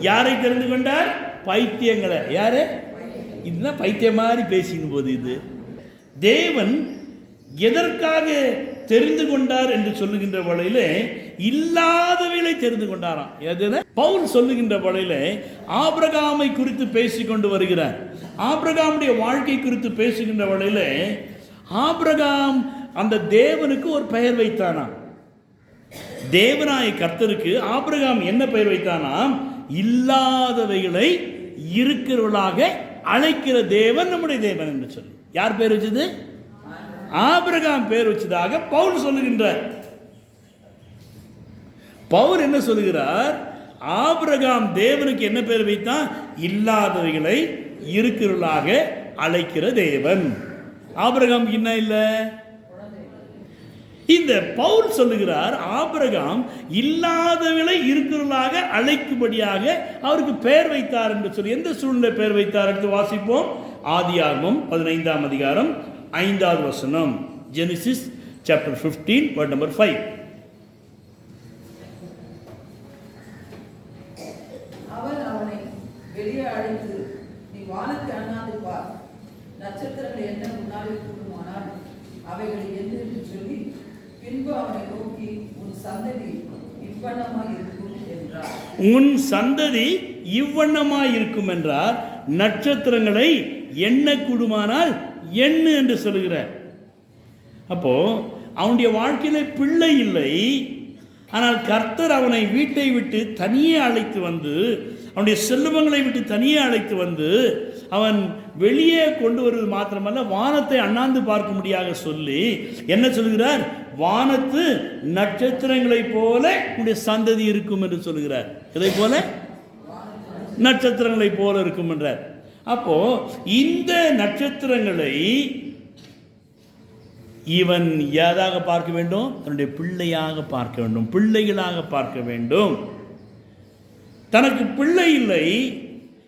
யாரை தெரிந்து கொண்டார்? பைத்தியங்களை. யாரு? இதுதான் பைத்தியம் மாதிரி பேசின போது இது. தேவன் எதற்காக தெரிந்து கொண்டார் என்று சொல்லுகின்ற வழியிலே இல்லாதவைகளை தெரிந்து கொண்டாராம். எது பவுல் சொல்லுகின்ற வழியிலே ஆபிரகாமை குறித்து பேசி கொண்டு வருகிறார். ஆபிரகாமுடைய வாழ்க்கை குறித்து பேசுகின்ற வழியில ஆபிரகாம் அந்த தேவனுக்கு ஒரு பெயர் வைத்தானாம். தேவனாய கர்த்தருக்கு ஆபிரகாம் என்ன பெயர் வைத்தானாம்? இல்லாதவைகளை இருக்கிறவர்களாக அழைக்கிற தேவன் நம்முடைய தேவன் என்று சொல்லி. யார் பேர் வச்சது? ஆபிரகாம் பேர் வச்சதாக பவுல் சொல்லுகின்றார். பவுல் என்ன சொல்லுகிறார்? ஆபிரகாம் தேவனுக்கு என்ன பேர் வைத்தான்? இல்லாதவைகளை இருக்கிறவர்களாக அழைக்கிற தேவன். ஆபிரகாம் என்ன இல்லை? இந்த பவுல் சொல்லுகிறார் ஆபிரகாம் இல்லாதவர்களை இருக்கிறவர்களாக அழைக்கும்படியாக அவருக்கு பெயர் வைத்தார் என்று சொல்லி எந்த சூழ்நிலை பெயர் வைத்தார் என்று வாசிப்போம். ஆதியாகமம் பதினைந்தாம் அதிகாரம் ஐந்தாவது வசனம் Genesis chapter 15 word number five வெளியே அழைத்து நீ வானத்தை அண்ணாந்து பார். நட்சத்திரங்கள் என்ன முன்னாலே கூடுமானால் அவைகளை என்று சொல்லி பின்பு அவனை நோக்கி உன் சந்ததி இவ்வண்ணமாய் இருக்கும் என்றார் உன் சந்ததி இவ்வண்ணமாய் இருக்கும் என்றார் நட்சத்திரங்களை எண்ண கூடுமானால் எண்ணு என்று சொல்லுகிறார். அப்போ அவனுடைய வாழ்க்கையில பிள்ளை இல்லை. ஆனால் கர்த்தர் அவனை வீட்டை விட்டு தனியே அழைத்து வந்து அவனுடைய செல்வங்களை விட்டு தனியே அழைத்து வந்து அவன் வெளியே கொண்டு வருவது மாத்திரமல்ல வானத்தை அண்ணாந்து பார்க்க முடியாத சொல்லி என்ன சொல்கிறார் வானத்து நட்சத்திரங்களைப் போல உடைய சந்ததி இருக்கும் என்று சொல்கிறார் இதை போல? நட்சத்திரங்களைப் போல இருக்கும் என்றார். அப்போ இந்த நட்சத்திரங்களை இவன் ஏதாக பார்க்க வேண்டும்? தன்னுடைய பிள்ளையாக பார்க்க வேண்டும். பிள்ளைகளாக பார்க்க வேண்டும். தனக்கு பிள்ளை இல்லை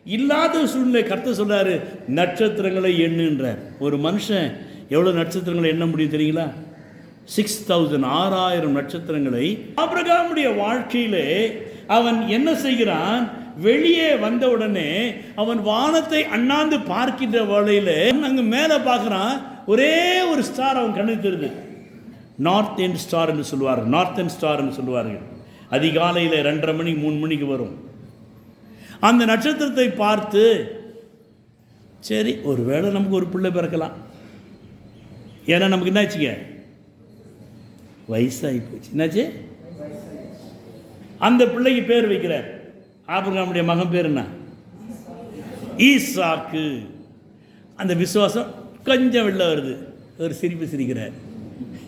இல்லாத சூழ்நிலை கருத்து சொல்றாரு நட்சத்திரங்களை எண்ணுன்றார் ஒரு மனுஷன் எவ்வளோ நட்சத்திரங்களை எண்ண முடியும் தெரியுங்களா? சிக்ஸ் தௌசண்ட் ஆறாயிரம் நட்சத்திரங்களை ஆபிரகாமுடைய வாழ்க்கையிலே அவன் என்ன செய்கிறான்? வெளியே வந்த உடனே அவன் வானத்தை அண்ணாந்து பார்க்கின்ற வேளையில அங்கே மேலே பார்க்குறான் ஒரே ஒரு ஸ்டார் அவன் கண்ணுக்கு நார்த் எண்ட் ஸ்டார் என்று சொல்லுவார்கள். நார்த் எண்ட் ஸ்டார் என்று சொல்லுவார்கள். அதிகாலையில் ரெண்டரை மணி மூணு மணிக்கு வரும். அந்த நட்சத்திரத்தை பார்த்து சரி ஒருவேளை நமக்கு ஒரு பிள்ளை பிறக்கலாம். ஏன்னா நமக்கு என்னாச்சுங்க? வயசாகி போச்சு. என்னாச்சு? அந்த பிள்ளைக்கு பேர் வைக்கிறார் ஆபிரகாமுடைய மகன் பேர் என்ன? ஈசாக்கு. அந்த விசுவாசம் கொஞ்சம் வெளில வருது. ஒரு சிரிப்பு சிரிக்கிறார்.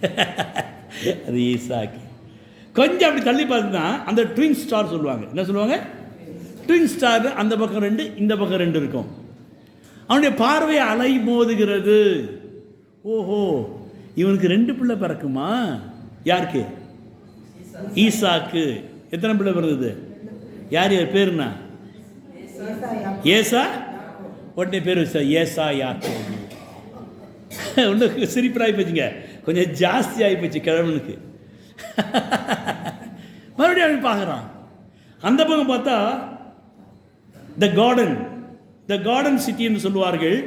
அது ஈசாக்கு. கொஞ்சம் அப்படி தள்ளி பார்த்தா அந்த ட்வின் ஸ்டார் சொல்லுவாங்க. என்ன சொல்லுவாங்க? ட்வின் ஸ்டார் அந்த பக்கம் ரெண்டு இந்த பக்கம் ரெண்டு இருக்கும். அவனுடைய பார்வை அலை மோதுகிறது. ஓஹோ இவனுக்கு ரெண்டு பிள்ளை பிறக்குமா? யாருக்கு? ஈசாக்கு. எத்தனை பிள்ளை பிறந்தது? யார் யார் பேருண்ணா ஏசா? உடனே பேர் வச்சா ஏசா யாக்கு. ஒன்று சிரிப்பராகி போச்சுங்க. கொஞ்சம் ஜாஸ்தி ஆகி போச்சு கிழவனுக்கு. மறுபடியும் அவன் பார்க்குறான். அந்த பக்கம் பார்த்தா த கார்டன் த கார்டன் சிட்டின்னு சொல்லுவார்கள்.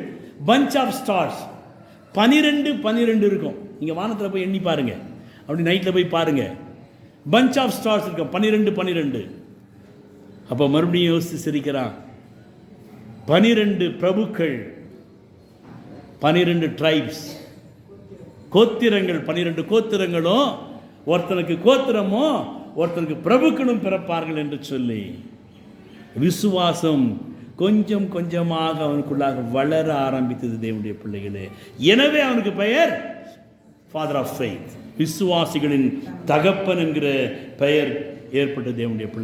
பஞ்ச் ஆஃப் ஸ்டார்ஸ் பனிரெண்டு பனிரெண்டு இருக்கும். நீங்கள் வானத்தில் போய் எண்ணி பாருங்கள் அப்படி நைட்டில் போய் பாருங்கள் பஞ்ச் ஆஃப் ஸ்டார்ஸ் இருக்கும். பன்னிரெண்டு பன்னிரெண்டு அப்போ மறுபடியும் யோசித்து சிரிக்கிறான். பனிரெண்டு பிரபுக்கள். பனிரெண்டு ட்ரைப்ஸ் கோத்திரங்கள். பனிரெண்டு கோத்திரங்களும் ஒருத்தனுக்கு கோத்திரமோ ஒருத்தனுக்கு பிரபுக்களும் பிறப்பார்கள் என்று சொல்லி. விசுவாசம் கொஞ்சம் கொஞ்சமாக அவனுக்குள்ளாக வளர ஆரம்பித்தது தேவனுடைய பிள்ளைகளே. எனவே அவனுக்கு பெயர் ஃபாதர் ஆஃப் ஃபெய்த் விசுவாசிகளின் தகப்பன் என்கிற பெயர் ஏற்பட்ட தேவனுடைய பிள்ளை.